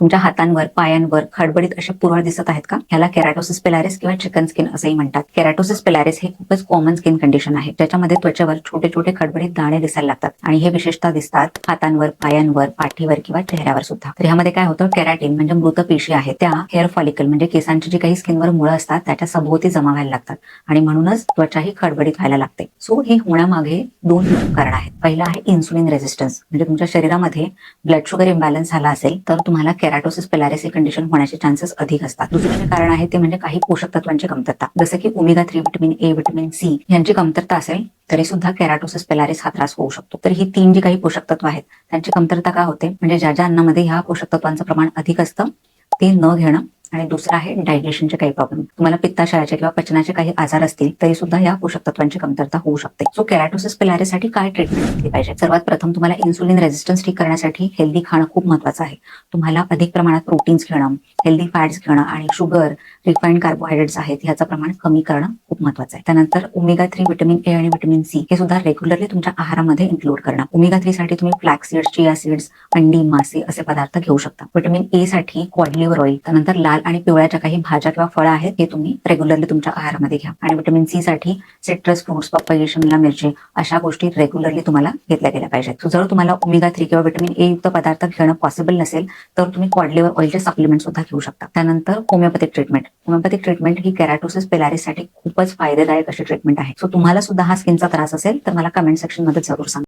तुमच्या हातांवर पायांवर खडबडीत असे पुरळ दिसत आहेत का? ह्याला केराटोसिस पेलारिस किंवा चिकन स्किन असंही म्हणतात. केराटोसिस पेलारिस हे खूपच कॉमन स्किन कंडिशन आहे. ज्याच्यामध्ये त्वचेवर छोटे छोटे खडबडीत दाणे दिसायला लागतात. आणि हे विशेषतः दिसतात हातांवर पायांवर पाठीवर किंवा चेहऱ्यावर सुद्धा. तर ह्यामध्ये काय होतं? केराटिन म्हणजे मृत पेशी आहे त्या हेअर फॉलिकल म्हणजे केसांची जी काही स्किनवर मुळं असतात त्याच्या सभोवती जमा व्हायला लागतात. आणि म्हणूनच त्वचा ही खडबडीत व्हायला लागते. सो हे होण्यामागे दोन कारण आहेत. पहिलं आहे इन्सुलिन रेझिस्टन्स म्हणजे तुमच्या शरीरामध्ये ब्लड शुगर इम्बॅलन्स झाला असेल तर तुम्हाला केराटोसिस पेलारिस ही कंडिशन होण्याचे चान्सेस अधिक असतात. दुसरं जे कारण आहे ते म्हणजे काही पोषक तत्वांची कमतरता. जसं की omega three vitamin A vitamin C यांची कमतरता असेल तरी सुद्धा केराटोसिस पेलारिस हा त्रास होऊ शकतो. तर ही तीन जी काही पोषक तत्व आहेत त्यांची कमतरता का होते? म्हणजे ज्या ज्या अन्नामध्ये ह्या पोषक तत्वांचं प्रमाण अधिक असतं ते न घेणं आणि दुसरं आहे डायजेशनचे काही प्रॉब्लेम तुम्हाला पित्ताशयाचे किंवा पचनाचे काही आजार असतील तरी सुद्धा या पोषक तत्वांची कमतरता होऊ शकते. सो केराटोसिस पिलारीसाठी काय ट्रीटमेंट घेतली पाहिजे? सर्वात प्रथम तुम्हाला इन्सुलिन रेझिस्टन्स ठीक करण्यासाठी हेल्दी खाणं खूप महत्वाचं आहे. तुम्हाला अधिक प्रमाणात प्रोटीन्स घेणं हेल्दी फॅट्स घेणं आणि शुगर रिफाईंड कार्बोहायड्रेट्स आहेत ह्याचं प्रमाण कमी करणं खूप महत्वाचं आहे. त्यानंतर ओमेगा थ्री विटॅमिन ए आणि विटॅमिन सी हे सुद्धा रेग्युलरली तुमच्या आहारामध्ये इन्क्लूड करणं. ओमेगा थ्री साठी तुम्ही फ्लॅक्स सीड्स चिया सीड्स अंडी मासे असे पदार्थ घेऊ शकता. विटॅमिन ए साठी क्वाड ऑइल त्यानंतर लाल आणि पिवळ्याच्या काही भाज्या किंवा फळं आहेत हे तुम्ही रेग्युलरली तुमच्या आहारामध्ये घ्या. आणि विटॅमिन सी साठी सिट्रस फ्रुट्स पपई शिमला मिरची अशा गोष्टी रेग्युलरली तुम्हाला घेतल्या गेल्या पाहिजेत. जर तुम्हाला ओमेगा थ्री किंवा विटॅमिन ए युक्त पदार्थ घेणं पॉसिबल नसेल तर तुम्ही क्वाड ऑइलचे सप्लिमेंट सुद्धा घेऊ शकता. त्यानंतर होमिओपॅथिक ट्रीटमेंट होमिओपॅथिक ट्रीटमेंट ही केराटोसिस पेलारिससाठी खूपच फायदेदायक अशी ट्रीटमेंट आहे. सो तुम्हाला सुद्धा हा स्किनचा त्रास असेल तर मला कमेंट सेक्शनमध्ये जरूर सांगा.